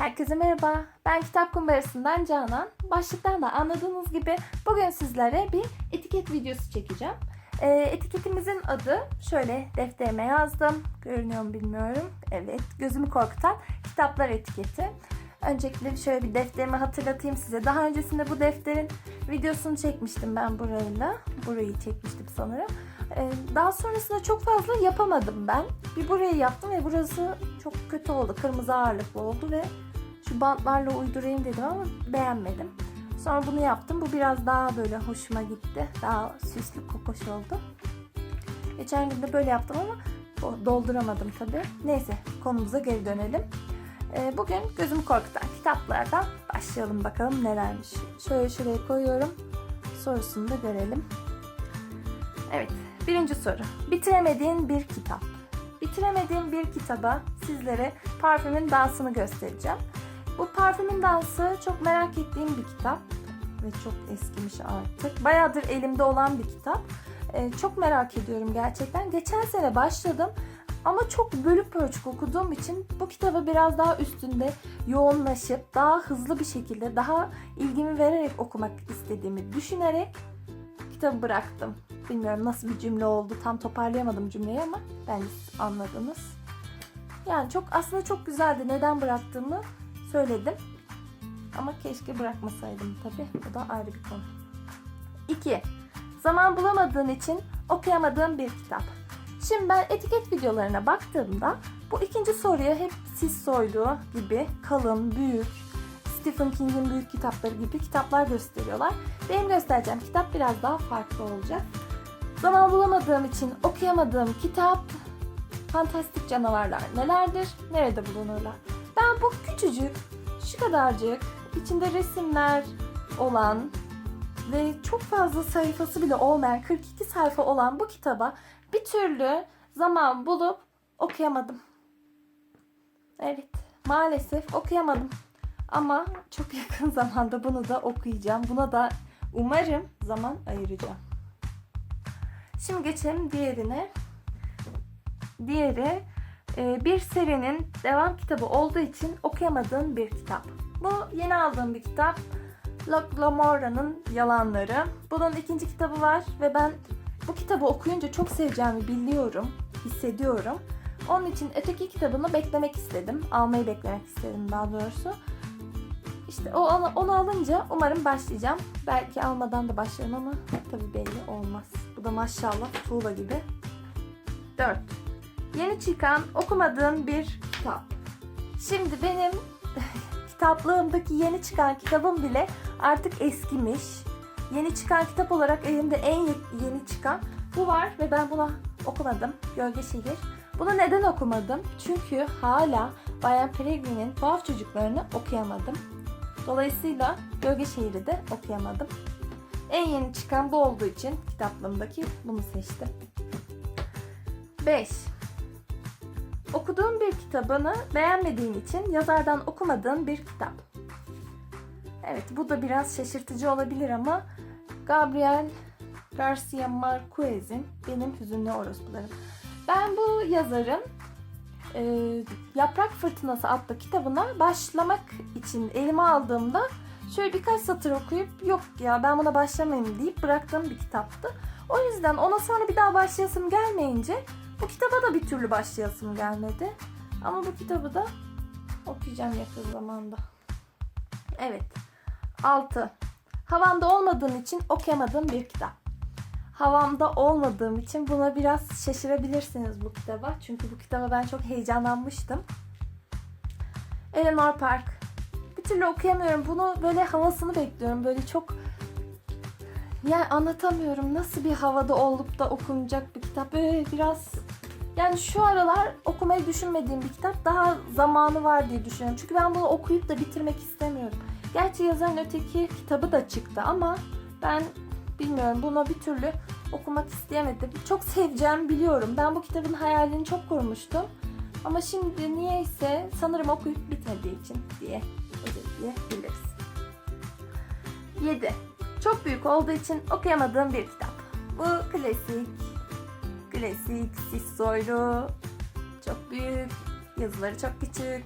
Herkese merhaba. Ben Kitap Kumbarası'ndan Canan. Başlıktan da anladığınız gibi bugün sizlere bir etiket videosu çekeceğim. Ee, etiketimizin adı şöyle defterime yazdım. Görünüyor mu bilmiyorum. Evet, gözümü korkutan kitaplar etiketi. Öncelikle şöyle bir defterimi hatırlatayım size. Daha öncesinde bu defterin videosunu çekmiştim ben burayla. Burayı çekmiştim sanırım. Ee, daha sonrasında çok fazla yapamadım ben. Bir burayı yaptım ve burası çok kötü oldu. Kırmızı ağırlıklı oldu ve şu bantlarla uydurayım dedim ama beğenmedim. Sonra bunu yaptım. Bu biraz daha böyle hoşuma gitti. Daha süslü kokoş oldu. Geçen gün de böyle yaptım ama dolduramadım tabii. Neyse konumuza geri dönelim. Ee, bugün gözümü korkutan kitaplardan başlayalım bakalım nelermiş. Şöyle şuraya koyuyorum. Sorusunu da görelim. Evet, birinci soru. Bitiremediğin bir kitap. Bitiremediğim bir kitaba sizlere parfümün dansını göstereceğim. Bu parfümün dansı çok merak ettiğim bir kitap ve çok eskimiş artık. Bayağıdır elimde olan bir kitap. Ee, çok merak ediyorum gerçekten. Geçen sene başladım ama çok bölük pörçük okuduğum için bu kitabı biraz daha üstünde yoğunlaşıp daha hızlı bir şekilde daha ilgimi vererek okumak istediğimi düşünerek kitabı bıraktım. Bilmiyorum nasıl bir cümle oldu. Tam toparlayamadım cümleyi ama bence anladınız. Yani çok aslında çok güzeldi. Neden bıraktığımı söyledim. Ama keşke bırakmasaydım tabii. Bu da ayrı bir konu. 2. Zaman bulamadığın için okuyamadığın bir kitap. Şimdi ben etiket videolarına baktığımda bu ikinci soruya hep sis soylu gibi kalın, büyük, Stephen King'in büyük kitapları gibi kitaplar gösteriyorlar. Benim göstereceğim kitap biraz daha farklı olacak. Zaman bulamadığım için okuyamadığım kitap Fantastik Canavarlar nelerdir? Nerede bulunurlar? Ben bu küçücük, şu kadarcık, içinde resimler olan ve çok fazla sayfası bile olmayan 42 sayfa olan bu kitaba bir türlü zaman bulup okuyamadım. Evet, maalesef okuyamadım. Ama çok yakın zamanda bunu da okuyacağım. Buna da umarım zaman ayıracağım. Şimdi geçelim diğerine. Diğeri bir serinin devam kitabı olduğu için okuyamadığım bir kitap. Bu yeni aldığım bir kitap. Locke Lamora'nın Yalanları. Bunun ikinci kitabı var ve ben bu kitabı okuyunca çok seveceğimi biliyorum, hissediyorum. Onun için öteki kitabını beklemek istedim. Almayı beklemek istedim daha doğrusu. İşte o onu alınca umarım başlayacağım. Belki almadan da başlarım ama tabii belli olmaz. Bu da maşallah tuğla gibi. 4. Yeni çıkan okumadığım bir kitap. Şimdi benim kitaplığımdaki yeni çıkan kitabım bile artık eskimiş. Yeni çıkan kitap olarak elimde en yeni çıkan bu var ve ben bunu okumadım. Gölge Şehir. Bunu neden okumadım? Çünkü hala Bayan Peregrine'in tuhaf çocuklarını okuyamadım. Dolayısıyla Gölge Şehir'i de okuyamadım. En yeni çıkan bu olduğu için kitaplığımdaki bunu seçtim. 5. Okuduğum bir kitabını beğenmediğin için yazardan okumadığın bir kitap. Evet bu da biraz şaşırtıcı olabilir ama Gabriel Garcia Marquez'in Benim Hüzünlü Orospularım. Ben bu yazarın e, Yaprak Fırtınası adlı kitabına başlamak için elime aldığımda şöyle birkaç satır okuyup yok ya ben buna başlamayayım deyip bıraktığım bir kitaptı. O yüzden ona sonra bir daha başlayasım gelmeyince bu kitaba da bir türlü başlayasım gelmedi. Ama bu kitabı da okuyacağım yakın zamanda. Evet. 6. Havamda olmadığın için okuyamadığım bir kitap. Havamda olmadığım için buna biraz şaşırabilirsiniz bu kitaba. Çünkü bu kitaba ben çok heyecanlanmıştım. Eleanor Park. Bir türlü okuyamıyorum. Bunu böyle havasını bekliyorum. Böyle çok yani anlatamıyorum nasıl bir havada olup da okunacak bir kitap. Böyle biraz yani şu aralar okumayı düşünmediğim bir kitap. Daha zamanı var diye düşünüyorum. Çünkü ben bunu okuyup da bitirmek istemiyorum. Gerçi yazarın öteki kitabı da çıktı ama ben bilmiyorum buna bir türlü okumak isteyemedim. Çok seveceğimi biliyorum. Ben bu kitabın hayalini çok kurmuştum. Ama şimdi niyeyse sanırım okuyup bitmediği için diye özetleyebiliriz. 7. Çok büyük olduğu için okuyamadığım bir kitap. Bu klasik, klasik, sis soylu, çok büyük, yazıları çok küçük.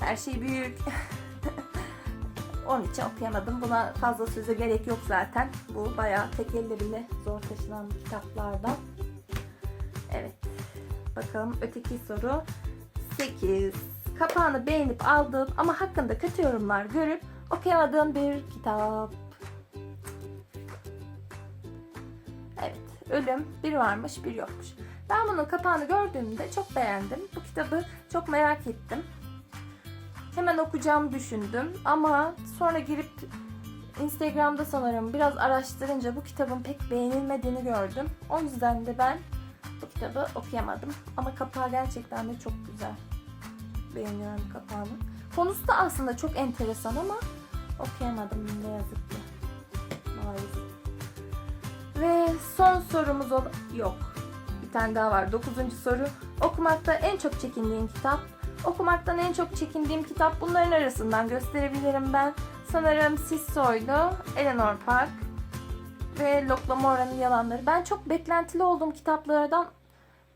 Her şey büyük. Onun için okuyamadım. Buna fazla söze gerek yok zaten. Bu bayağı tek elle bile zor taşınan kitaplardan. Evet. Bakalım öteki soru 8. Kapağını beğenip aldığın ama hakkında kötü yorumlar görüp okuyamadığın bir kitap. Ölüm bir varmış bir yokmuş. Ben bunun kapağını gördüğümde çok beğendim. Bu kitabı çok merak ettim. Hemen okuyacağımı düşündüm ama sonra girip Instagram'da sanırım biraz araştırınca bu kitabın pek beğenilmediğini gördüm. O yüzden de ben bu kitabı okuyamadım. Ama kapağı gerçekten de çok güzel. Beğeniyorum kapağını. Konusu da aslında çok enteresan ama okuyamadım ne yazık ki. Maalesef. Ve son sorumuz ol yok. Bir tane daha var. Dokuzuncu soru. Okumakta en çok çekindiğin kitap. Okumaktan en çok çekindiğim kitap bunların arasından gösterebilirim ben. Sanırım Sissoy'du, Eleanor Park ve Locke Lamora'nın Yalanları. Ben çok beklentili olduğum kitaplardan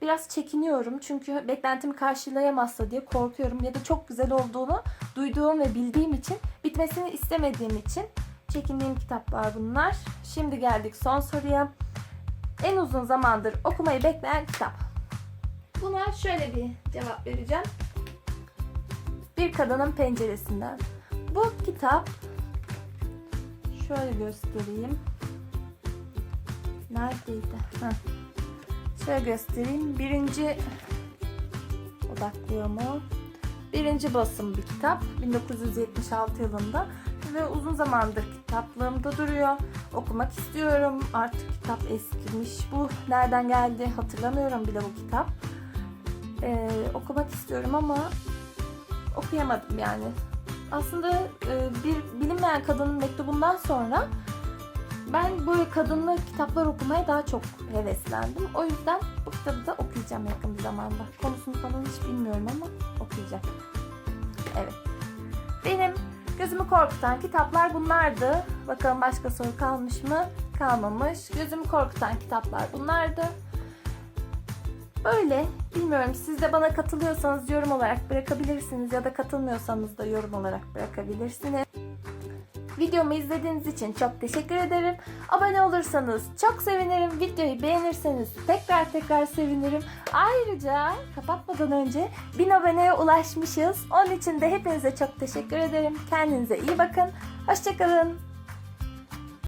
biraz çekiniyorum. Çünkü beklentimi karşılayamazsa diye korkuyorum. Ya da çok güzel olduğunu duyduğum ve bildiğim için bitmesini istemediğim için çekindiğim kitaplar bunlar. Şimdi geldik son soruya. En uzun zamandır okumayı bekleyen kitap. Buna şöyle bir cevap vereceğim. Bir Kadının Penceresinden. Bu kitap şöyle göstereyim. Neredeydi? Heh. Şöyle göstereyim. Birinci odaklıyor mu? Birinci basım bir kitap. 1976 yılında ve uzun zamandır kitaplığımda duruyor. Okumak istiyorum. Artık kitap eskimiş. Bu nereden geldi hatırlamıyorum bile bu kitap. Ee, okumak istiyorum ama okuyamadım yani. Aslında e, bir bilinmeyen kadının mektubundan sonra ben böyle kadınlı kitaplar okumaya daha çok heveslendim. O yüzden bu kitabı da okuyacağım yakın bir zamanda. Konusunu falan hiç bilmiyorum ama okuyacağım. Evet. Benim gözümü korkutan kitaplar bunlardı. Bakalım başka soru kalmış mı? Kalmamış. Gözümü korkutan kitaplar bunlardı. Böyle. Bilmiyorum siz de bana katılıyorsanız yorum olarak bırakabilirsiniz ya da katılmıyorsanız da yorum olarak bırakabilirsiniz. Videomu izlediğiniz için çok teşekkür ederim. Abone olursanız çok sevinirim. Videoyu beğenirseniz tekrar tekrar sevinirim. Ayrıca kapatmadan önce 1000 aboneye ulaşmışız. Onun için de hepinize çok teşekkür ederim. Kendinize iyi bakın. Hoşçakalın.